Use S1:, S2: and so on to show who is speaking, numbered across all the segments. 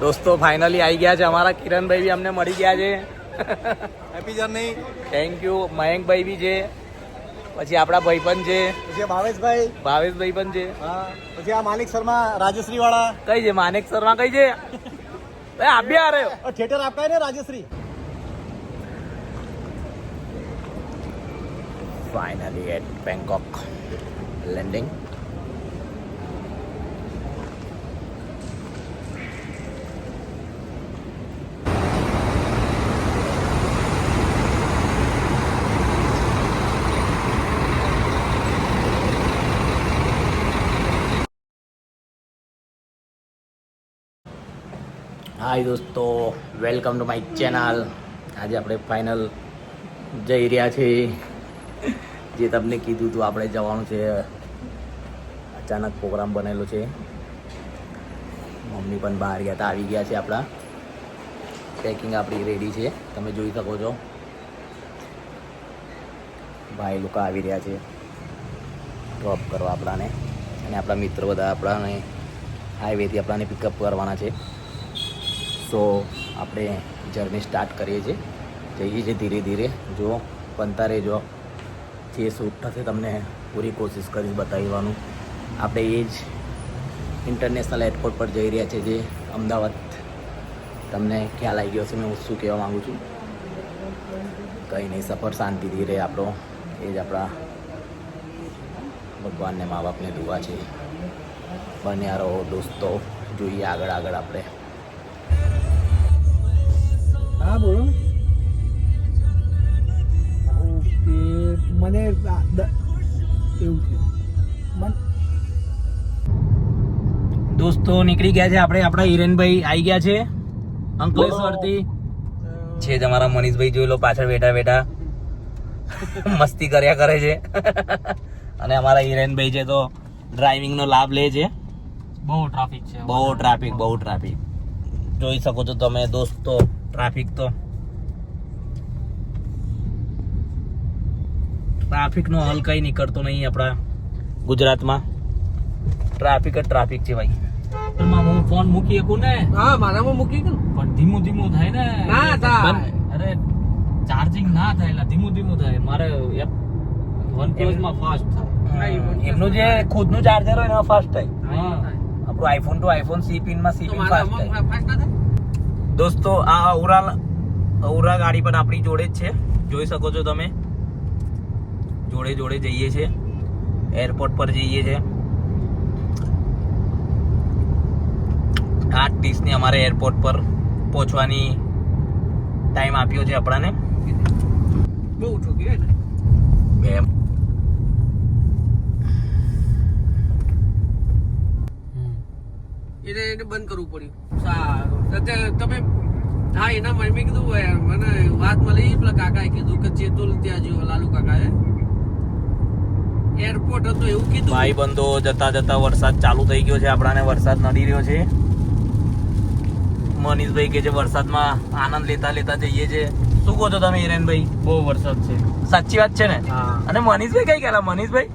S1: દોસ્તો ફાઇનલી આવી ગયા છે. અમારા કિરણભાઈ બી અમને મળી ગયા છે.
S2: Happy journey
S1: thank you Mayankbhai બી છે. પછી આપણા ભાઈબંધ છે.
S2: પછી ભાવેશભાઈ
S1: ભાવેશભાઈ પણ છે.
S2: હા. પછી આ માનિક શર્મા રાજશ્રી વાળા
S1: કઈ છે? માનેક શર્મા કઈ છે? ભાઈ આપ બી આ રહ્યો
S2: થિયેટર આપતા ને Rajshree?
S1: Finally at Bangkok landing. Hi દોસ્તો વેલકમ ટુ માય ચેનલ આજે આપણે ફાઇનલ જઈ રહ્યા છીએ. જે તમને કીધું હતું આપણે જવાનું છે. અચાનક પ્રોગ્રામ બનેલો છે. મમ્મી પણ બહાર ગયા હતા આવી ગયા છે આપણા. પેકિંગ આપણી રેડી છે. તમે જોઈ શકો છો. ભાઈ લોકો આવી રહ્યા છે. ડ્રોપ કરવા આપણાને. અને આપણા મિત્રો બધા આપણાને હાઈવેથી આપણાને પિકઅપ કરવાના છે. સો આપણે જર્ની સ્ટાર્ટ કરીએ છીએ. જઈએ છીએ ધીરે ધીરે. જો બનતા રહેજો. જે શૂટ થશે તમને પૂરી કોશિશ કરીશ બતાવવાનું. આપણે એ જ ઇન્ટરનેશનલ એરપોર્ટ પર જઈ રહ્યા છે જે અમદાવાદ. તમને ખ્યાલ આવી ગયો છે મેં હું શું કહેવા માગું છું. કંઈ નહીં, સફર શાંતિથી રહે આપણો. એ જ આપણા ભગવાનને, મા બાપને દુઆ છે. બન્યા રહો, દોસ્તો. જોઈએ આગળ આગળ આપણે.
S2: હા બોલો. ઓકે મને એવું છે.
S1: દોસ્તો નીકળી ગયા છે આપણે. આપણા હિરેનભાઈ આવી ગયા છે. અંકલેશ્વરથી. છે તમારા અમારા મનીષભાઈ જોઈ લો પાછળ બેઠા બેઠા. મસ્તી કર્યા કરે છે. અને અમારા હિરેનભાઈ છે તો ડ્રાઇવિંગનો લાભ લે છે.
S3: બહુ ટ્રાફિક છે.
S1: બહુ ટ્રાફિક બહુ ટ્રાફિક. જોઈ શકો છો તમે દોસ્તો. ટ્રાફિક તો ટ્રાફિક નો હલ કઈ નીકળતો નહીં આપણા ગુજરાતમાં. ટ્રાફિક જ ટ્રાફિક છે ભાઈ.
S3: હું ફોન મૂકી શકું ને?
S2: હા મારામાં મૂકી ગયું
S3: પણ ધીમું ધીમું થાય ને?
S2: ના થાય.
S3: અરે ચાર્જિંગ ના થાય એટલે ધીમું ધીમું થાય. મારે વન પ્લસમાં ફાસ્ટ થાય.
S1: એમનું જે ખુદનું ચાર્જર હોય એમાં ફાસ્ટ થાય. આપણું આઈફોન ટુ આઈફોન સી પિનમાં સી પિન ફાસ્ટ થાય? દોસ્તો આ ઔરા અવરા ગાડી પણ આપણી જોડે જ છે. જોઈ શકો છો તમે. જોડે જોડે જઈએ છે. એરપોર્ટ પર જઈએ છે. આઠ ત્રીસની અમારે એરપોર્ટ પર પહોંચવાની ટાઈમ આપ્યો છે આપણાને.
S2: બહુ ને?
S1: બે
S4: એને એને બંધ કરવું પડ્યું. સારું. તમે હા એના મને મેં કીધું હોય મને વાત મળી પેલા કાકાએ કીધું કે ચેતુલ ત્યાં જો લાલુ કાકાએ. એરપોર્ટ હતો એવું કીધું.
S1: ભાઈ બંધો જતા જતા વરસાદ ચાલુ થઈ ગયો છે આપણાને વરસાદ નડી રહ્યો છે. મનીષભાઈ કે છે વરસાદમાં આનંદ લેતા લેતા જઈએ છે. શું કહો છો તમે હિરેનભાઈ?
S3: બહુ વરસાદ છે.
S1: સાચી વાત છે ને? અને મનીષભાઈ કઈ ગયેલા મનીષભાઈ?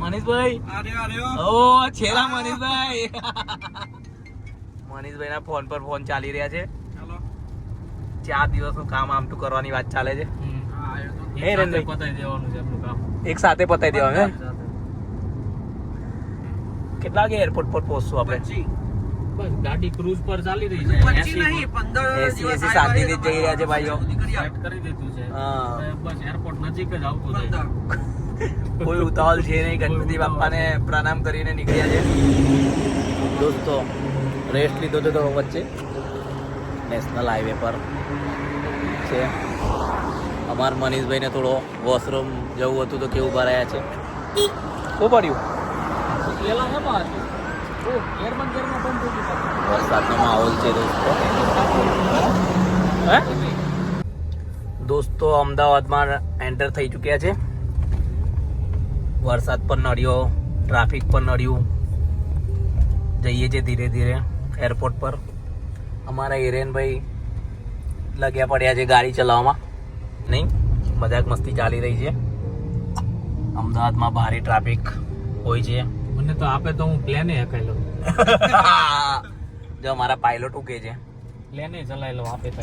S1: મનીષભાઈ?
S4: અરે અરે
S1: ઓ છેલા મનીષભાઈ. મનીષભાઈ ના ફોન પર ફોન ચાલી રહ્યા છે. ચાર દિવસનું કામ આમટું કરવાની વાત ચાલે છે.
S3: એક સાથે
S1: પતાવી દેવાનું? કેટલા વાગે એરપોર્ટ પર પહોંચશું આપણે?
S3: બસ ગાડી ક્રૂઝ પર ચાલી રહી છે.
S4: પચી
S3: 80
S4: નહીં પંદર
S1: એસી એસી શાંતિથી જઈ રહ્યા છે ભાઈઓ.
S4: કરી
S3: સેટ કરી દીધું છે.
S1: હા.
S3: બસ એરપોર્ટ નજીક જ આવતું
S4: છે
S1: કોઈ ઉતાવળ છે નહીં ગણપતિ બાપાને પ્રણામ કરીને નીકળ્યા છે. દોસ્તો રેસ્ટ લીધો હતો થોડો વચ્ચે. નેશનલ હાઈવે પર. છે. અમાર મનીષભાઈને થોડો વોશરૂમ જવું હતું તો કેવું ભરાયા છે. શું પડ્યું? વરસાદનો માહોલ છે દોસ્તો. હે? દોસ્તો અમદાવાદમાં એન્ટર થઈ ચૂક્યા છે. વરસાદ પણ નડ્યો ટ્રાફિક પણ નડ્યું. જઈએ છીએ ધીરે ધીરે. એરપોર્ટ પર. અમારા હિરેનભાઈ લગ્યા પડ્યા છે ગાડી ચલાવવામાં. નહીં મજાક મસ્તી ચાલી રહી છે. અમદાવાદમાં ભારે ટ્રાફિક હોય છે.
S3: મને તો આપે તો હું પ્લેને હકાઈ લઉં.
S1: જો મારા પાયલોટ ઉકે છે.
S3: પ્લેને ચલાવી લો આપે તો.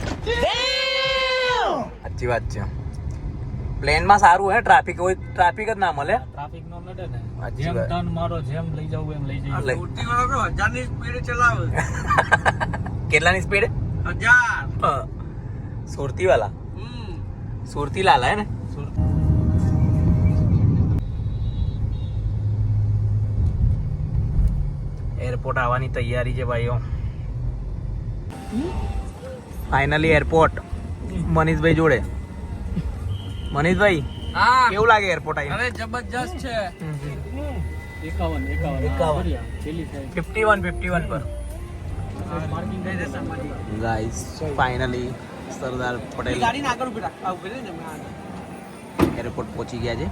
S1: સાચી વાત છે. પ્લેનમાં સારું હે ટ્રાફિક હોય ટ્રાફિક જ ના મળે.
S3: ટ્રાફિક નો નડે ને. જેમ તન મારો જેમ લઈ જાવ એમ લઈ જઈએ
S4: ઉડતી વાળો તો હજારની સ્પીડે ચલાવે.
S1: કેટલાની સ્પીડ
S4: હજાર.
S1: સુરતી વાલા સુરતી લાલા હે ને? એરપોર્ટ આવવાની તૈયારી છે ભાઈઓ. ફાઇનલી એરપોર્ટ મનીષભાઈ જોડે. મનીષભાઈ
S4: હા.
S1: કેવું લાગે એરપોર્ટ આવી
S4: અરે જબરજસ્ત છે.
S3: એકાવન એકાવન.
S1: એકાવન. ફિફ્ટી વન ફિફ્ટી વન પર.
S4: Guys finally Sardar Patel.
S1: Airport પહોંચી ગયા છે.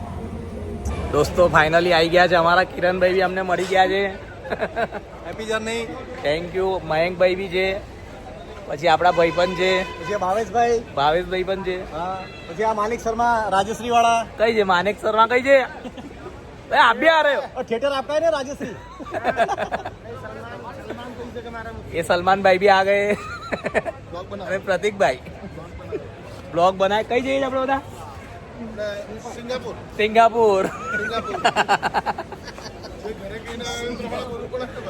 S1: દોસ્તો ફાઇનલી આવી ગયા છે અમારા કિરણભાઈ બી અમને મળી ગયા છે.
S2: Happy journey
S1: thank you Mayankbhai બી છે. પછી આપણા ભાઈબંધ છે.
S2: પછી ભાવેશભાઈ
S1: ભાવેશભાઈ પણ છે.
S2: હા. પછી આ માનિક શર્મા રાજશ્રી વાળા
S1: કઈ છે? માનેક શર્મા કઈ છે? એ આબ્યા અરે
S2: થિયેટર આપતા है ना राजश्री
S1: એ સલમાનભાઈ બી આ ગયે અને પ્રતિકભાઈ બ્લોગ બનાય કઈ જઈએ આપણે બધા
S2: सिंगापुर
S1: સિંગાપુર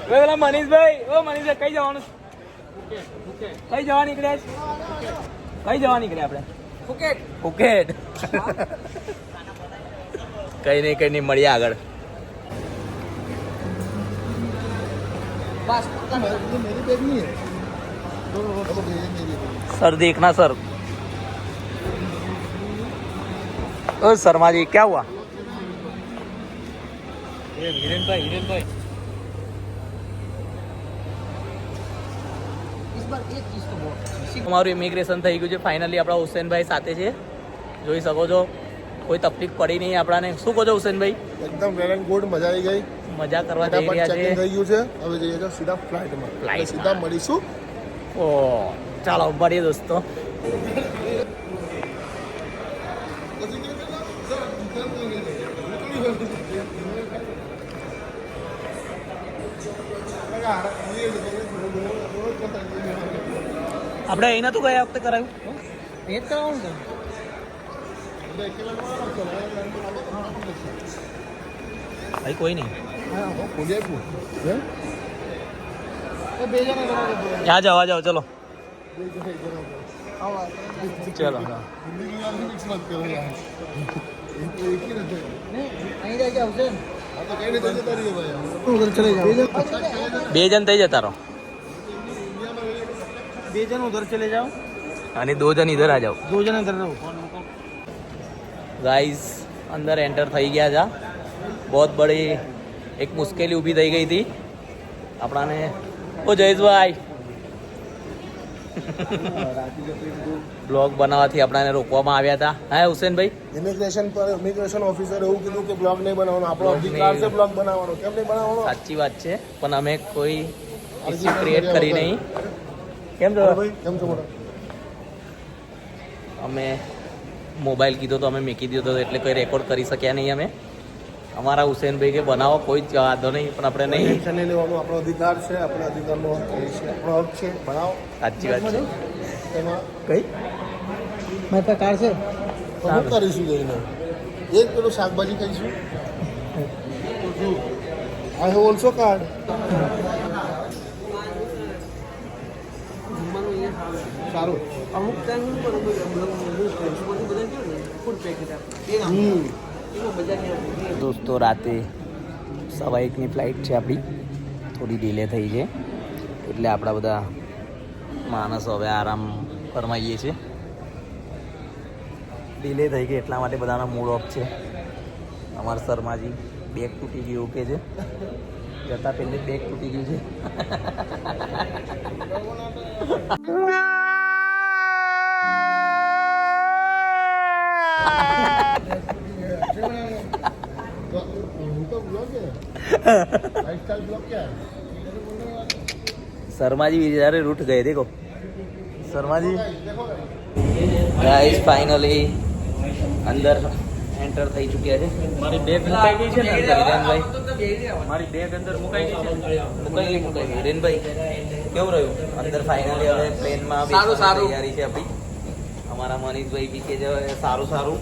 S1: ઓય પેલા મનીષભાઈ ઓ મનીષભાઈ કઈ જવાનું કઈ જવા નીકળ્યા છે કઈ જવા નીકળ્યા આપણે
S4: ફુકેટ
S1: ફુકેટ કઈ નહીં કઈ નહીં મળીએ આગળ
S4: બસ
S2: मेरी बैग नहीं है
S1: सर देखना सर ओ शर्मा जी क्या हुआ
S3: એ હિરેનભાઈ હિરેનભાઈ
S1: અમારું ઇમિગ્રેશન થઈ ગયું છે ફાઇનલી આપણા હુસેનભાઈ સાથે છે જોઈ શકો છો કોઈ તકલીફ પડી નહીં આપણાને. શું કહો છો હુસેનભાઈ?
S5: એકદમ વેલ એન્ડ ગુડ મજા આવી ગઈ.
S1: મજા કરવા જઈ રહ્યા છે.
S5: થઈ ગયું છે. હવે જઈએ છીએ સીધા ફ્લાઇટમાં
S1: ફ્લાઇટ
S5: સીધા મળીશું.
S1: ઓ ચાલો મળીએ દોસ્તો. આપણે અહીં નતું ગયા વખતે કરાયું?
S2: એ જ કરાવું ને.
S1: ભાઈ કોઈ નહીં. આ જાઓ આ જાઓ ચલો. ચલો બે જણ થઈ જતા રહો.
S2: બે જણ ઉધર ચલે જાઓ.
S1: અને દો જણ ઇધર આ જાઓ.
S2: દો જણ ઇધર રહો.
S1: ગાઈઝ અંદર એન્ટર થઈ ગયા છે બહુ બડી એક મુશ્કેલી ઊભી થઈ ગઈ હતી. આપણાને ઓ જયેશભાઈ. બ્લોગ બનાવવાથી આપણાને રોકવામાં આવ્યા હતા હા હુસેનભાઈ?
S5: ઇમિગ્રેશન પર ઇમિગ્રેશન ઓફિસર એવું કીધું કે બ્લોગ નહીં બનાવવાનો. આપણો અધિકાર છે બ્લોગ બનાવવાનો. કેમ નહીં બનાવવાનો?
S1: સાચી વાત છે પણ અમે કોઈ ઇસ્યુ ક્રિએટ કરી નહીં. કેમ છો?
S5: કેમ છો
S1: અમે મોબાઈલ કીધો તો અમે મેકી દીધો હતો એટલે કંઈ રેકોર્ડ કરી શક્યા નહીં અમે. અમારા હુસેનભાઈ કે બનાવો કોઈ જ વાંધો નહીં પણ આપણે નહીં.
S5: ટેન્શન લેવાનો આપણો અધિકાર છે આપણો અધિકારનો આપણો હક છે બનાવો.
S1: સાચી વાત છે.
S5: એમાં
S1: કઈ?
S2: મેં તો કાર
S5: છે. હું કરીશું જઈને. એક પેલું શાકભાજી કહીશું આઈ હેવ ઓલસો કાર્ડ સારું.
S4: અમુક ટાઈમ
S1: દોસ્તો, રાતે સવા એકની ફ્લાઇટ છે આપણી. થોડી ડિલે થઈ છે. એટલે આપણા બધા માણસ હવે આરામ ફરમાઈએ છીએ ડિલે થઈ ગઈ, એટલા માટે બધાનો મૂડ ઓફ છે. અમારા શર્માજી બેગ તૂટી ગયું કે છે. જતા પહેલે બેગ તૂટી ગયું છે. शर्मा जी बेचारे रूठ गए देखो शर्मा जी गाइस फाइनली અંદર એન્ટર થઈ ચૂક્યા છે
S3: મારી બેગ મુકાઈ ગઈ છે ને અંદર
S1: હિરેનભાઈ
S3: મારી બેગ અંદર મુકાઈ ગઈ છે ને
S1: મુકાઈ ગઈ મુકાઈ ગઈ હિરેનભાઈ કેવું રહ્યું અંદર ફાઇનલી હવે પ્લેનમાં
S4: સારું, સારું.
S1: તૈયારી છે આપણી અમારા મનીષભાઈ બી કે છે સારું સારું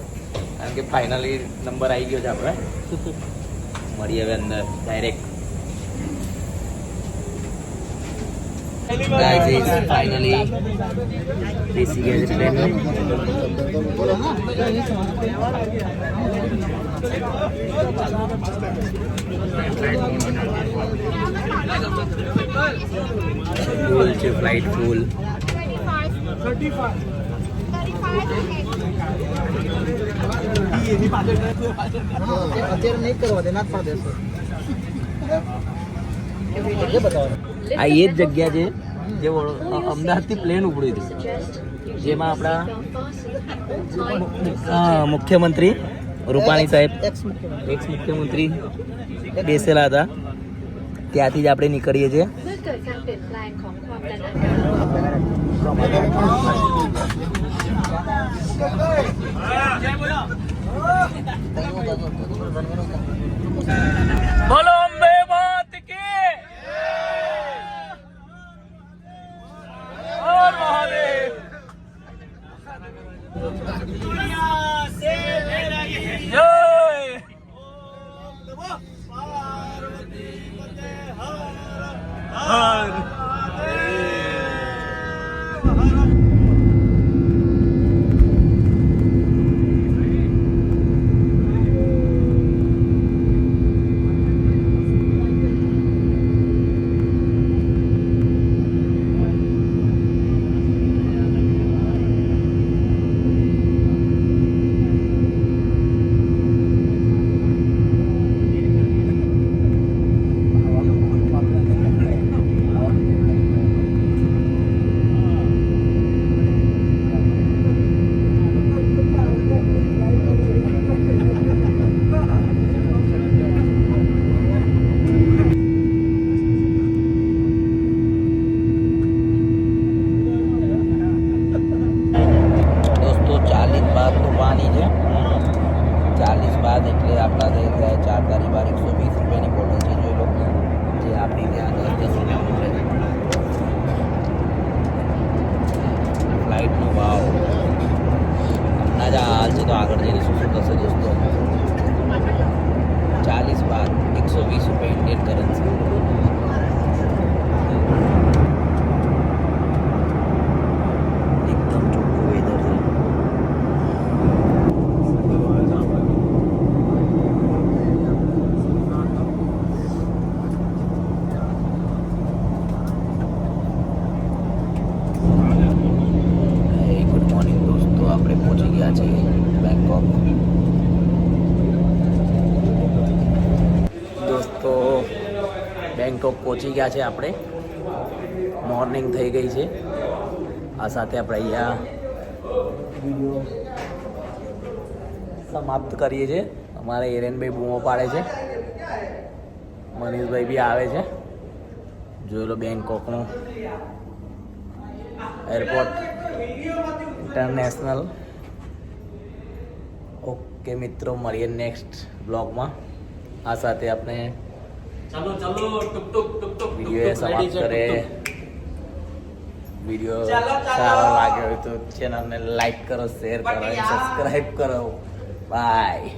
S1: કારણ કે ફાઇનલી નંબર આવી ગયો છે આપણે મળીએ હવે અંદર ડાયરેક્ટ ફાઇનલી બેસી ગયા છે પ્લેનમાં ફૂલ છે ફ્લાઇટ ફૂલ
S2: અત્યારે નહીં કરવા દે ના જ પાડે છે
S1: આ એ જ જગ્યા છે જે અમદાવાદથી પ્લેન ઉપડ્યું હતું. જેમાં આપણા મુખ્યમંત્રી રૂપાણી સાહેબ
S2: એક્સ મુખ્યમંત્રી
S1: બેસેલા હતા. ત્યાંથી જ આપણે નીકળીએ છીએ. ¡Bolo! વીસ રૂપિયા ઇન્ડિયન એકદમ ચોખ્ખું વેધર છે. ગુડ મોર્નિંગ દોસ્તો, આપણે પહોંચી ગયા છીએ બેંકોક દોસ્તો બેંકોક પહોંચી ગયા છે આપણે. મોર્નિંગ થઈ ગઈ છે. આ સાથે આપણે અહીંયા સમાપ્ત કરીએ છીએ. અમારે એરેનભાઈ બૂમો પાડે છે. મનીષભાઈ બી આવે છે. જોઈ લો એરપોર્ટ ઇન્ટરનેશનલ ઓકે મિત્રો, મળીએ નેક્સ્ટ બ્લોગમાં આ સાથે આપણે
S3: ચાલો ચાલો ટુક ટુક ટુક ટુક
S1: વીડિયો સમાપ્ત કરે વીડિયો સારો લાગ્યો હોય તો ચેનલને લાઈક કરો શેર કરો સબસ્ક્રાઇબ કરો. બાય